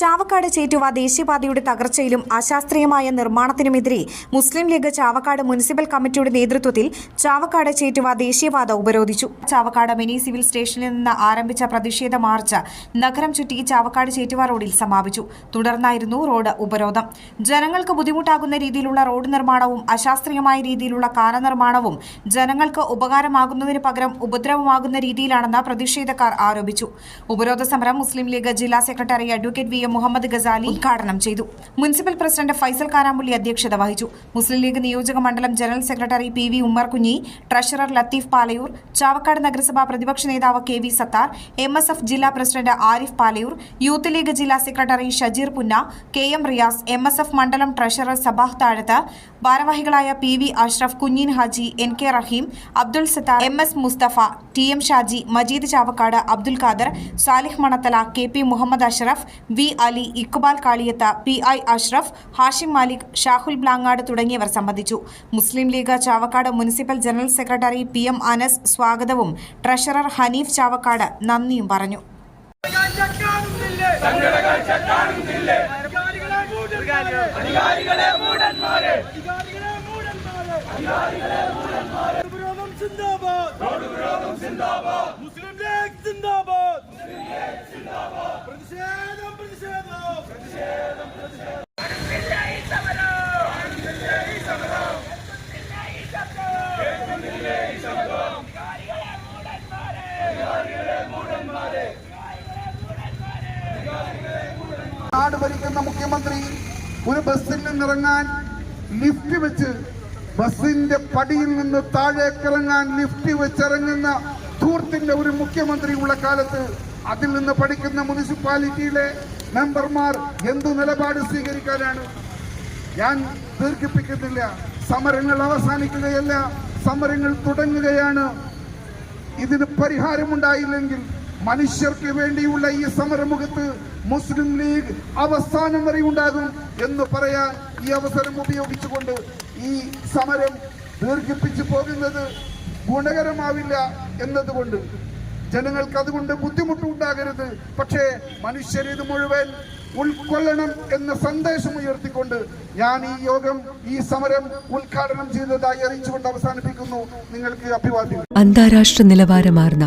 ചാവക്കാട് ചേറ്റുവ ദേശീയപാതയുടെ തകർച്ചയിലും അശാസ്ത്രീയമായ നിർമ്മാണത്തിനുമെതിരെ മുസ്ലിം ലീഗ് ചാവക്കാട് മുനിസിപ്പൽ കമ്മിറ്റിയുടെ നേതൃത്വത്തിൽ ചാവക്കാട് ചേറ്റുവ ദേശീയപാത ഉപരോധിച്ചു. ചാവക്കാട് മിനി സിവിൽ സ്റ്റേഷനിൽ നിന്ന് ആരംഭിച്ച പ്രതിഷേധ മാർച്ച് നഗരം ചുറ്റി ചാവക്കാട് ചേറ്റുവ റോഡിൽ സമാപിച്ചു. തുടർന്നായിരുന്നു റോഡ് ഉപരോധം. ജനങ്ങൾക്ക് ബുദ്ധിമുട്ടാകുന്ന രീതിയിലുള്ള റോഡ് നിർമ്മാണവും അശാസ്ത്രീയമായ രീതിയിലുള്ള കാന നിർമ്മാണവും ജനങ്ങൾക്ക് ഉപകാരമാകുന്നതിന് പകരം ഉപദ്രവമാകുന്ന രീതിയിലാണെന്ന് പ്രതിഷേധക്കാർ ആരോപിച്ചു. ഉപരോധ സമരം മുസ്ലിം ലീഗ് ജില്ലാ secretary advocate V Muhammad Gazali ഉദ്ഘാടനം ചെയ്തു. മുനിസിപ്പൽ പ്രസിഡന്റ് ഫൈസൽ കാരാമ്പുള്ളി അധ്യക്ഷത വഹിച്ചു. മുസ്ലിം ലീഗ് നിയോജക മണ്ഡലം general secretary P V Ummer Kunhi treasurer Latheef Palayoor Chavakkad നഗരസഭാ പ്രതിപക്ഷ നേതാവ് K V Sathar M S F ജില്ലാ പ്രസിഡന്റ് ആരിഫ് പാലയൂർ യൂത്ത് ലീഗ് ജില്ലാ secretary Shajeer Punna K M Riyas M S F മണ്ഡലം ട്രഷറർ സബാഹ് താഴത്ത് ഭാരവാഹികളായ P V Ashraf Kunhin Haji N K Raheem Abdul Sathar M S Musthafa T M Shaji Majeed Chavakkad Abdul Khader Salih Manathala K P Muhammad Ashraf V Ali Iqbal Kaliyath P I Ashraf Hashim Malik Shahul Blangad തുടങ്ങിയവർ സംബന്ധിച്ചു. Muslim League Chavakkad municipal general secretary P M Anas സ്വാഗതവും treasurer Hanif Chavakkad നന്ദിയും പറഞ്ഞു. വിരോധം മുസ്ലിം league സിന്ദാബാദ്. നാട് ഭരിക്കുന്ന മുഖ്യമന്ത്രി ഒരു ബസ്സിൽ നിന്നിറങ്ങാൻ ലിഫ്റ്റ് വെച്ച് ബസ്സിന്റെ പടിയിൽ നിന്ന് താഴേക്കിറങ്ങാൻ ലിഫ്റ്റ് വെച്ചിറങ്ങുന്ന ധൂർത്തിന്റെ ഒരു മുഖ്യമന്ത്രി ഉള്ള കാലത്ത് അതിൽ നിന്ന് പഠിക്കുന്ന മുനിസിപ്പാലിറ്റിയിലെ മെമ്പർമാർ എന്തു നിലപാട് സ്വീകരിക്കാനാണ്? ഞാൻ ദീർഘിപ്പിക്കുന്നില്ല. സമരങ്ങൾ അവസാനിക്കുകയല്ല. സമരങ്ങൾ തുടങ്ങുകയാണ്. ഇതിന് പരിഹാരമുണ്ടായില്ലെങ്കിൽ മനുഷ്യർക്ക് വേണ്ടിയുള്ള ഈ സമരമുഖത്ത് മുസ്ലിം ലീഗ് അവസാനം വരെ ഉണ്ടാകും എന്ന് പറയാൻ ഈ അവസരം ഉപയോഗിച്ചുകൊണ്ട് ഈ സമരം ദീർഘിപ്പിച്ചു പോകുന്നത് ഗുണകരമാവില്ല എന്നതുകൊണ്ട്. ജനങ്ങൾക്ക് അതുകൊണ്ട് ബുദ്ധിമുട്ടുണ്ടാകരുത് പക്ഷേ മനുഷ്യർ ഇത് മുഴുവൻ ഉൾക്കൊള്ളണം എന്ന സന്ദേശം ഉയർത്തിക്കൊണ്ട് ഞാൻ ഈ യോഗം ഈ സമരം ഉദ്ഘാടനം ചെയ്തതായി അറിയിച്ചുകൊണ്ട് അവസാനിപ്പിക്കുന്നു. നിങ്ങൾക്ക് അഭിവാദ്യം അന്താരാഷ്ട്ര നിലവാരമാർന്ന